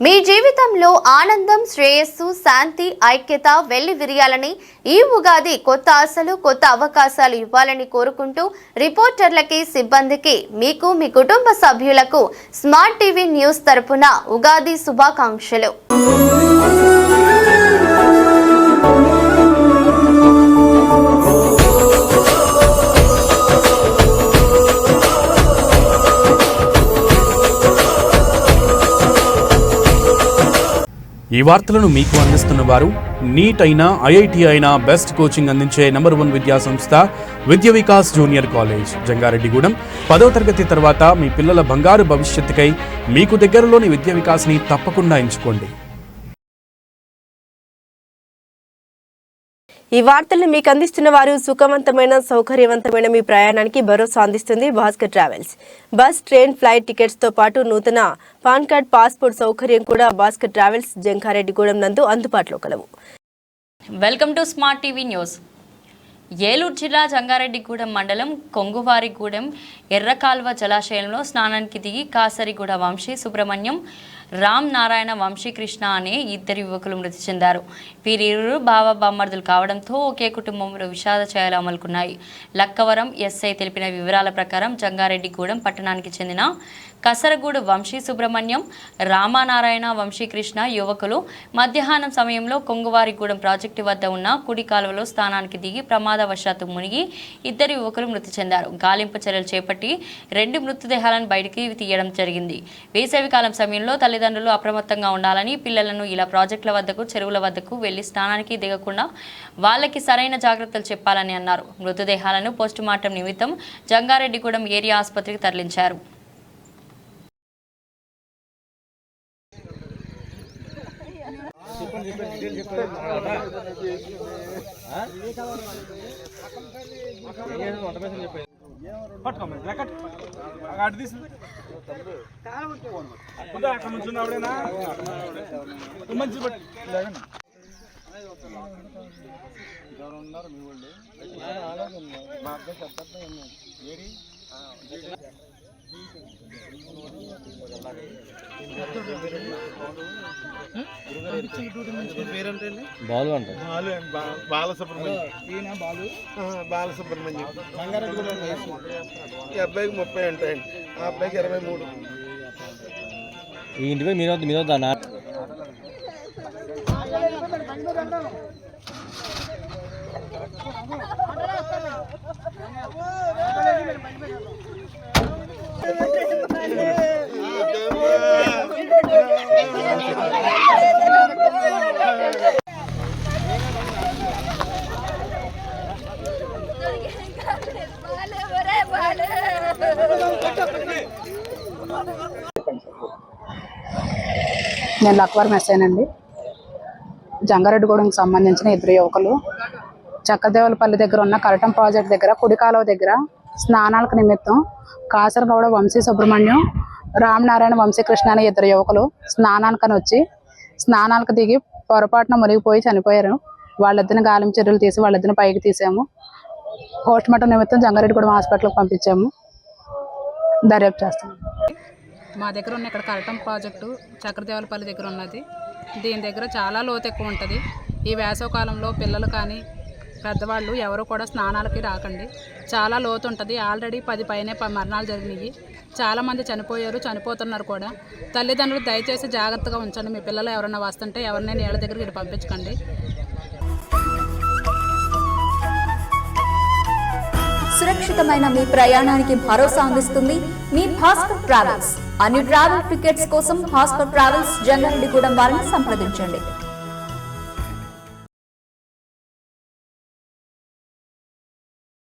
మీ జీవితంలో ఆనందం శ్రేయస్సు శాంతి ఐక్యత వెళ్ళి విరియాలని ఈ ఉగాది కొత్త ఆశలు కొత్త అవకాశాలు ఇవ్వాలని కోరుకుంటూ రిపోర్టర్లకి సిబ్బందికి మీకు మీ కుటుంబ సభ్యులకు స్మార్ట్ టీవీ న్యూస్ తరపున ఉగాది శుభాకాంక్షలు. ఈ వార్తలను మీకు అందిస్తున్న వారు నీట్ అయినా ఐఐటి అయినా బెస్ట్ కోచింగ్ అందించే నంబర్ వన్ విద్యా సంస్థ విద్య వికాస్ జూనియర్ కాలేజ్ జంగారెడ్డిగూడెం. పదో తరగతి తర్వాత మీ పిల్లల బంగారు భవిష్యత్తుకై మీకు దగ్గరలోని విద్య వికాస్ని తప్పకుండా ఎంచుకోండి. ఈ వార్తలను మీకు అందిస్తున్న వారు సుఖవంతమైన సౌకర్యవంతమైన మీ ప్రయాణానికి భరోసా అందిస్తుంది Bhaskar travels. Bus train flight టికెట్స్తో పాటు నూతన పాన్ కార్డ్ పాస్పోర్ట్ సౌకర్యం కూడా భాస్కర్ ట్రావెల్స్ జంకారెడ్డిగూడెం నందు అందుబాటులో కలవు. Welcome to smart TV news. Eluru జిల్లా జంగారెడ్డిగూడెం మండలం కొంగువారిగూడెం ఎర్రకాల్వ జలాశయంలో స్నానానికి దిగి కాసరిగూడ వంశీ సుబ్రహ్మణ్యం రామ్ నారాయణ వంశీకృష్ణ అనే ఇద్దరు యువకులు మృతి చెందారు. వీరిరువురు బావ బామ్మర్దులు కావడంతో ఒకే కుటుంబంలో విషాద ఛాయలు అమలుకున్నాయి. లక్కవరం ఎస్ఐ తెలిపిన వివరాల ప్రకారం జంగారెడ్డిగూడెం పట్టణానికి చెందిన కసరగూడు వంశీ సుబ్రహ్మణ్యం రామానారాయణ వంశీకృష్ణ యువకులు. మధ్యాహ్నం సమయంలో కొంగువారిగూడెం ప్రాజెక్టు వద్ద ఉన్న కుడి కాలువలో స్నానానికి దిగి ప్రమాదవశాత్తు మునిగి ఇద్దరు యువకులు మృతి చెందారు. గాలింపు చర్యలు చేపట్టి రెండు మృతదేహాలను బయటికి తీయడం జరిగింది. వేసవికాలం సమయంలో తల్లిదండ్రులు అప్రమత్తంగా ఉండాలని పిల్లలను ఇలా ప్రాజెక్టుల వద్దకు చెరువుల వద్దకు వెళ్ళి స్నానానికి దిగకుండా వాళ్ళకి సరైన జాగ్రత్తలు చెప్పాలని అన్నారు. మృతదేహాలను పోస్టుమార్టం నిమిత్తం జంగారెడ్డిగూడెం ఏరియా ఆసుపత్రికి తరలించారు. అటు తీసి ఉందా అక్కడ నుంచి ఉన్నప్పుడేనా మంచి పట్టు ఉన్నారు మీ వాళ్ళు మా అబ్బాయి చెప్తా ఏరి బాలు అంట బాలసుబ్రహ్మణ్యం ఈయన బాలు బాలసుబ్రహ్మణ్యం ఈ అబ్బాయికి ముప్పై ఉంటాయండి ఆ అబ్బాయికి ఇరవై మూడు ఈ ఇంటిపై మీరు మీరు వద్దా నేను లక్వర్ మెస్సేనండి. జంగారెడ్డిగూడెంకి సంబంధించిన ఇద్దరు యువకులు. చక్కదేవులపల్లి దగ్గర ఉన్న కరటం ప్రాజెక్ట్ దగ్గర కుడికాలువ దగ్గర స్నానాలకు నిమిత్తం కాసరగౌడ వంశీ సుబ్రహ్మణ్యం రామనారాయణ వంశీకృష్ణ అనే ఇద్దరు యువకులు స్నానానికని వచ్చి స్నానాలకు దిగి పొరపాటున మునిగిపోయి చనిపోయారు. వాళ్ళిద్దరిని గాలిం చర్యలు తీసి వాళ్ళిద్దరిని పైకి తీసాము. పోస్ట్ మార్టం నిమిత్తం జంగారెడ్డిగూడెం హాస్పిటల్కి పంపించాము. దర్యాప్తు చేస్తాము మా దగ్గర ఉన్న ఇక్కడ కరటం ప్రాజెక్టు చక్రదేవలపల్లి దగ్గర ఉన్నది. దీని దగ్గర చాలా లోతు ఎక్కువ ఉంటుంది. ఈ వేసవకాలంలో పిల్లలు కానీ పెద్దవాళ్ళు ఎవరు కూడా స్నానాలకి రాకండి. చాలా లోతు ఉంటుంది. ఆల్రెడీ పది పైనే ప- మరణాలు జరిగినాయి. చాలామంది చనిపోయారు చనిపోతున్నారు కూడా. తల్లిదండ్రులు దయచేసి జాగ్రత్తగా ఉంచండి. మీ పిల్లలు ఎవరైనా వస్తుంటే ఎవరినైనా నీళ్ళ దగ్గరికి ఇటు పంపించకండి. సురక్షితమైన మీ ప్రయాణానికి భరోసా అందిస్తుంది మీ భాస్కర్ ట్రావెల్స్. అన్ని ట్రావెల్ టికెట్స్ కోసం హాస్పర్ ట్రావెల్స్ జంగారెడ్డిగూడెం వారిని సంప్రదించండి.